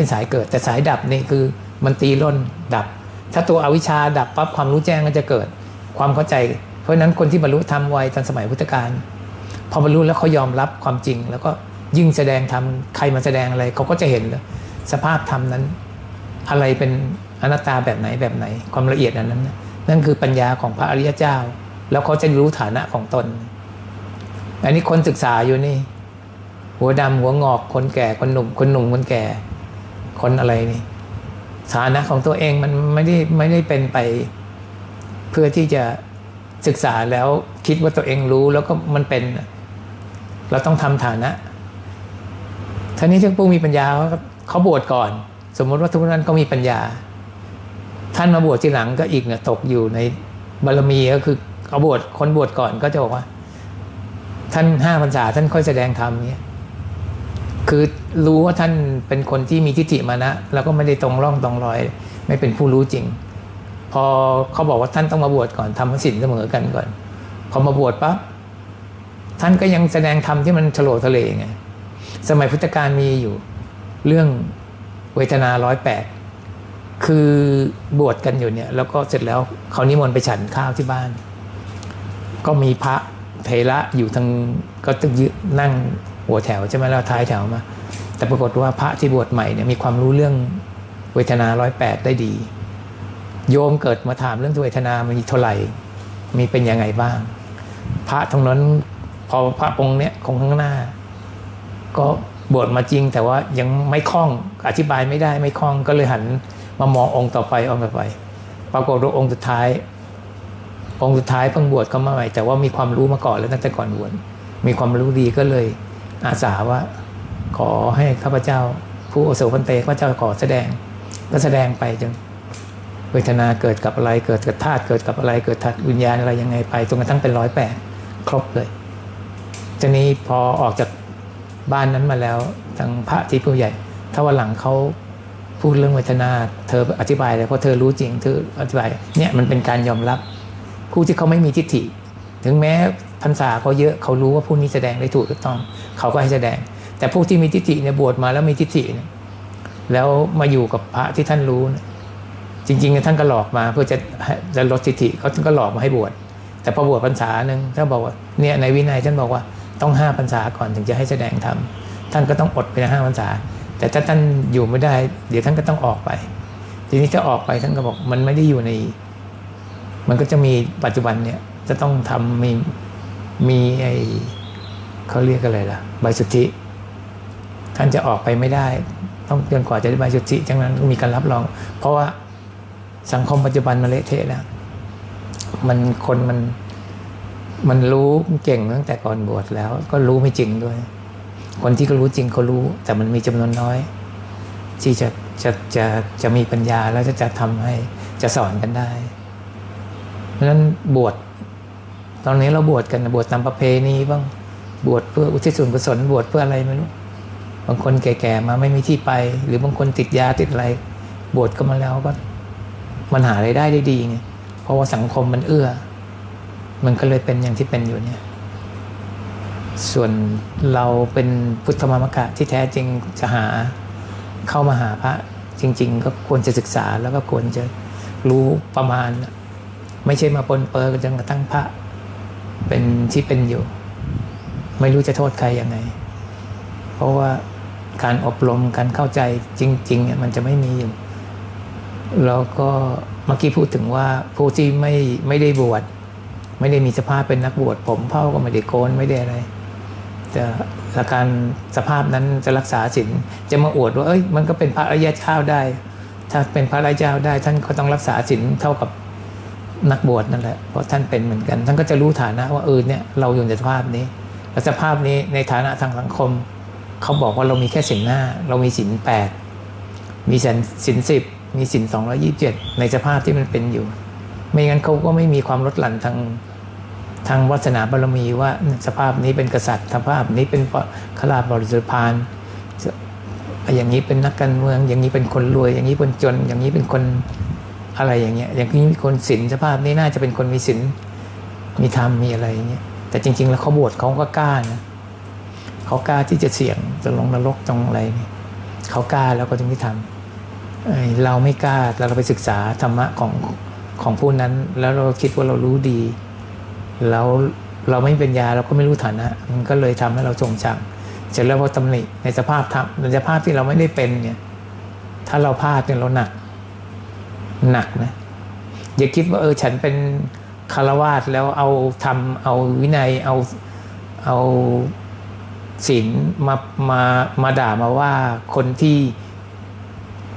เป็นสายเกิด แต่สายดับนี่คือมันตีร่นดับ ถ้าตัวอวิชชาดับปั๊บความรู้แจ้งก็จะเกิดความเข้าใจ เพราะฉะนั้นคนที่บรรลุธรรมไวตอนสมัยพุทธกาลพอบรรลุแล้วเขายอมรับความจริง แล้วก็ยิ่งแสดงธรรมใครมาแสดงอะไรเขาก็จะเห็นเลยสภาพธรรมนั้น อะไรเป็นอนัตตาแบบไหนแบบไหน ความละเอียดอันนั้นนะนั่นคือปัญญาของพระอริยเจ้า แล้วเขาจะรู้ฐานะของตนอันนี้คนศึกษาอยู่นี่ หัวดำหัวงอกคนแก่คนหนุ่ม คนหนุ่มคนแก่ คนอะไรนี่ฐานะของตัวเองมันไม่ได้ไม่ได้เป็นไป เพื่อที่จะศึกษาแล้วคิดว่าตัวเองรู้แล้วก็มันเป็น เราต้องทำฐานะท่านี้ที่ผู้มีปัญญาเขาเขาบวชก่อน สมมติว่าทุกนั้นเขามีปัญญา ท่านมาบวชทีหลังก็อีกเนี่ยตกอยู่ในบารมีก็คือเอาบวชคนบวชก่อนก็จะบอกว่า ท่านห้าพรรษาท่านค่อยแสดงธรรมเนี่ย คือรู้ว่าท่านเป็นคนที่มีทิฏฐิมานะ แล้วก็ไม่ได้ตรงร่องตรงรอย ไม่เป็นผู้รู้จริง พอเขาบอกว่าท่านต้องมาบวชก่อนทำศีลเสมอกันก่อน พอมาบวชปั๊บท่านก็ยังแสดงธรรมที่มันโฉลทะเลไงสมัยพุทธกาลมีอยู่เรื่องเวทนาร้อยแปดคือบวชกันอยู่เนี่ย แล้วก็เสร็จแล้วเขานิมนต์ไปฉันข้าวที่บ้าน ก็มีพระเทระอยู่ทางก็ต้องยืนนั่ง หัวแถวใช่ไหมแล้วท้ายแถวมา แต่ปรากฏว่าพระที่บวชใหม่เนี่ยมีความรู้เรื่องเวทนาร้อยแปดได้ดี โยมเกิดมาถามเรื่องเวทนามันมีเท่าไหร่ มีเป็นยังไงบ้าง พระตรงนั้นพอพระองค์เนี้ยคงข้างหน้า ก็บวชมาจริง แต่ว่ายังไม่คล่องอธิบายไม่ได้ไม่คล่องก็เลยหันมามององค์ต่อไปองค์ต่อไป ปรากฏว่าองค์สุดท้าย องค์สุดท้ายเพิ่งบวชเข้ามาใหม่แต่ว่ามีความรู้มาก่อนแล้วตั้งแต่ก่อนบวชมีความรู้ดีก็เลย อาสาว่าขอให้ข้าพเจ้า ผู้โอโสพันเตข้าพเจ้าขอแสดงก็แสดงไปจนเวทนาเกิดกับอะไรเกิดกับธาตุเกิดกับอะไรเกิดธาตุวิญญาณอะไรยังไงไปจนกระทั่งเป็นร้อยแปดครบเลยทีนี้พอออกจากบ้านนั้นมาแล้วทางพระที่ผู้ใหญ่ ถ้าวันหลังเขาพูดเรื่องเวทนาเธออธิบายเลยเพราะเธอรู้จริงเธออธิบายเนี่ยมันเป็นการยอมรับ ผู้ที่เขาไม่มีทิฏฐิ ถึงแม้ พรรษาเขาเยอะเขารู้ว่าผู้นี้แสดงได้ถูกต้อง เขาก็ให้แสดง แต่ผู้ที่มีทิฏฐิเนี่ยบวชมาแล้วมีทิฏฐิเนี่ยแล้วมาอยู่กับพระที่ท่านรู้เนี่ยจริงๆท่านก็หลอกมาเพื่อจะจะลดทิฏฐิเขาท่านก็หลอกมาให้บวชแต่พอบวชพรรษาหนึ่งท่านบอกว่าเนี่ยในวินัยท่านบอกว่าต้องห้าพรรษาก่อนถึงจะให้แสดงธรรมท่านก็ต้องอดไปห้าพรรษา แต่ถ้าท่านอยู่ไม่ได้ เดี๋ยวท่านก็ต้องออกไป ทีนี้ถ้าออกไปท่านก็บอกมันไม่ได้อยู่ใน มันก็จะมีปัจจุบันเนี่ยจะต้องทำมี มีไอเขาเรียกอะไรล่ะใบสุทธิ ท่านจะออกไปไม่ได้ ต้องจนกว่าจะได้ใบสุทธิจังนั้นมีการรับรอง เพราะว่าสังคมปัจจุบันมันเละเทะแล้วมันคนมันมันรู้เก่งตั้งแต่ก่อนบวชแล้ว ก็รู้ไม่จริงด้วย คนที่ก็รู้จริงเขารู้ แต่มันมีจำนวนน้อย ที่จะจะจะจะมีปัญญาแล้วจะจะทำให้จะสอนกันได้ เพราะฉะนั้นบวช ตอนนี้เราบวชกันบวชตามประเพณีบ้างบวชเพื่ออุทิศส่วนกุศลบวชเพื่ออะไรไม่รู้บางคนแก่ๆมาไม่มีที่ไป หรือบางคนติดยาติดอะไร บวชก็มาแล้วก็มันหารายได้ได้ดีไงเพราะว่าสังคมมันเอื้อ มันก็เลยเป็นอย่างที่เป็นอยู่เนี่ย ส่วนเราเป็นพุทธมามกะที่แท้จริงจะหาเข้ามาหาพระ จริง ๆ ก็ควรจะศึกษาแล้วก็ควรจะรู้ประมาณ ไม่ใช่มาปนเปื้อจนกระทั่งพระ เป็นที่เป็นอยู่ ไม่รู้จะโทษใครยังไง เพราะว่าการอบรมการเข้าใจจริงๆเนี่ยมันจะไม่มีอยู่ แล้วก็เมื่อกี้พูดถึงว่าผู้ที่ไม่ไม่ได้บวชไม่ได้มีสภาพเป็นนักบวชผมเผ่าก็ไม่ได้โกนไม่ได้อะไรจะอาการสภาพนั้นจะรักษาศีลจะมาอวดว่าเอ้ยมันก็เป็นพระอริยเจ้าได้ ถ้าเป็นพระอริยเจ้าได้ ท่านก็ต้องรักษาศีลเท่ากับ นักบวชนั่นแหละเพราะท่านเป็นเหมือนกัน ท่านก็จะรู้ฐานะว่าเออเนี่ยเราอยู่ในสภาพนี้และสภาพนี้ในฐานะทางสังคม เขาบอกว่าเรามีแค่ศีลห้าเรามีศีลแปดมีศีลศีลสิบมีศีลสองร้อยี่สิบเจ็ดในสภาพที่มันเป็นอยู่ ไม่งั้นเขาก็ไม่มีความลดหลั่นทางทางวัฒนาบารมีว่าสภาพนี้เป็นกษัตริย์ สภาพนี้เป็นขลาบริสุทธิพานอย่างนี้เป็นนักการเมือง อย่างนี้เป็นคนรวย อย่างนี้เป็นจน อย่างนี้เป็นคน อะไรอย่างเงี้ยอย่างนี้มีคนศีลสภาพนี้น่าจะเป็นคนมีศีลมีธรรมมีอะไรอย่างเงี้ยแต่จริง ๆ แล้วเขาบวชเขาก็กล้านะเขากล้าที่จะเสี่ยงจะลงนรกตรงอะไรนี่เขากล้าแล้วก็ถึงได้ทำเเราไม่กล้าแล้วเราไปศึกษาธรรมะของของผู้นั้น แล้วเราคิดว่าเรารู้ดีแล้วเราไม่เป็นยาเราก็ไม่รู้ฐานะมันก็เลยทำให้เราจงจังเสร็จแล้วพอตำหนิในสภาพทำในสภาพที่เราไม่ได้เป็นเนี่ยถ้าเราพลาดเนี่ยเราหนัก หนักนะ อย่าคิดว่าเออฉันเป็นคารวาสแล้วเอาทำเอาวินัยเอาเอาศีลมามามาด่ามาว่าคนที่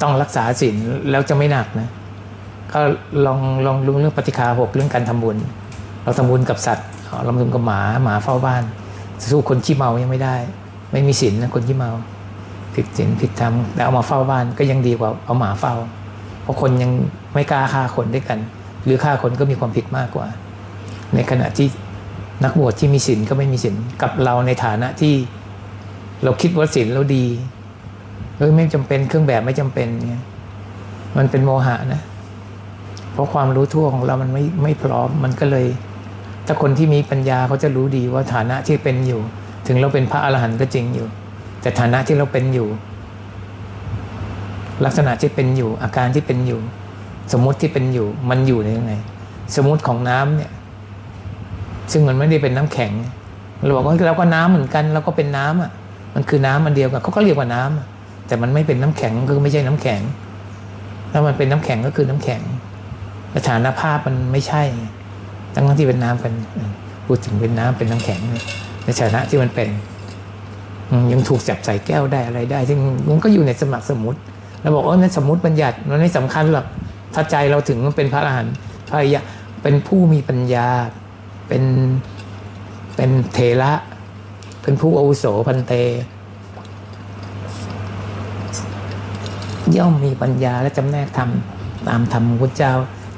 ต้องรักษาศีลแล้วจะไม่หนักนะ ก็ลองลองรู้เรื่องปฏิคาหกเรื่องการทำบุญ เราทำบุญกับสัตว์ เราทำบุญกับหมาหมาเฝ้าบ้าน สู้คนขี้เมายังไม่ได้ ไม่มีศีลนะคนขี้เมา ผิดศีลผิดธรรมแต่เอามาเฝ้าบ้านก็ยังดีกว่าเอาหมาเฝ้า เพราะคนยังไม่กล้าฆ่าคนด้วยกัน หรือฆ่าคนก็มีความผิดมากกว่า ในขณะที่นักบวชที่มีศีลก็ไม่มีศีลกับเราในฐานะที่เราคิดว่าศีลเราดีเฮ้ยไม่จำเป็นเครื่องแบบไม่จำเป็นเงี้ยมันเป็นโมหะนะ เพราะความรู้ทั่วของเรามันไม่ไม่พร้อมมันก็เลย ถ้าคนที่มีปัญญาเขาจะรู้ดีว่าฐานะที่เป็นอยู่ ถึงเราเป็นพระอรหันต์ก็จริงอยู่ แต่ฐานะที่เราเป็นอยู่ ลักษณะที่เป็นอยู่อาการที่เป็นอยู่ สมมติที่เป็นอยู่มันอยู่ในยังไง สมมติของน้ำเนี่ย ซึ่งมันไม่ได้เป็นน้ำแข็งเราบอกว่าเราก็น้ำเหมือนกันเราก็เป็นน้ำอะ มันคือน้ำมันเดียวกันเขาก็เรียกว่าน้ำอะแต่มันไม่เป็นน้ำแข็งคือไม่ใช่น้ำแข็งถ้ามันเป็นน้ำแข็งก็คือน้ำแข็งสถานภาพมันไม่ใช่ไงทั้งที่เป็นน้ำกันเออพูดถึงเป็นน้ำเป็นน้ำแข็งในฐานะที่มันเป็นยังถูกจับใส่แก้วได้อะไรได้ซึ่งมันก็อยู่ในสมัครสมมติ เราบอกว่านั่นสมมติบัญญัติมันไม่สำคัญหรอกถ้าใจเราถึงมันเป็นพระอรหันต์พระอริยะเป็นผู้มีปัญญาเป็นเป็นเทระ เป็นผู้อาวุโสพันเต ย่อมมีปัญญาและจำแนกธรรมตามธรรมของพระเจ้า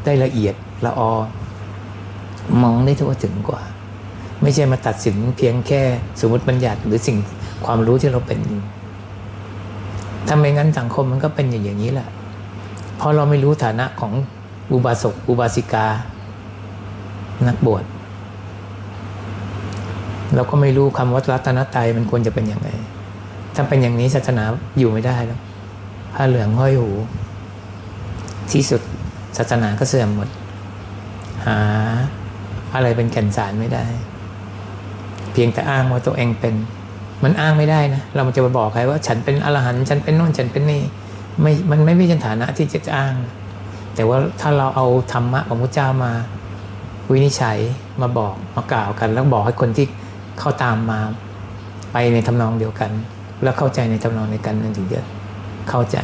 ได้ละเอียดละออ มองได้ทั่วถึงกว่า ไม่ใช่มาตัดสินเพียงแค่สมมติบัญญัติหรือสิ่งความรู้ที่เราเป็นอยู่ ถ้าไม่งั้นสังคมมันก็เป็นอย่างนี้แหละ เพราะเราไม่รู้ฐานะของอุบาสกอุบาสิกา นักบวชเราก็ไม่รู้คำว่ารัตนตรัยมันควรจะเป็นอย่างไรถ้าเป็นอย่างนี้ศาสนาอยู่ไม่ได้แล้วผ้าเหลืองห้อยหู ที่สุดศาสนาก็เสื่อมหมด หา อะไรเป็นแก่นสารไม่ได้ เพียงแต่อ้างว่าตัวเองเป็น มันอ้างไม่ได้นะ เราจะมาบอกใครว่า ฉันเป็นอรหันต์ฉันเป็นโน่นฉันเป็นนี่ไม่มันไม่มีฐานะที่จะอ้าง แต่ว่าถ้าเราเอาธรรมะของพระเจ้ามา วินิจฉัยมาบอกมากล่าวกัน แล้วบอกให้คนที่เข้าตามมาไปในทำนองเดียวกัน แล้วเข้าใจในทำนองเดียวกันนั่นถึงจะเข้าใจ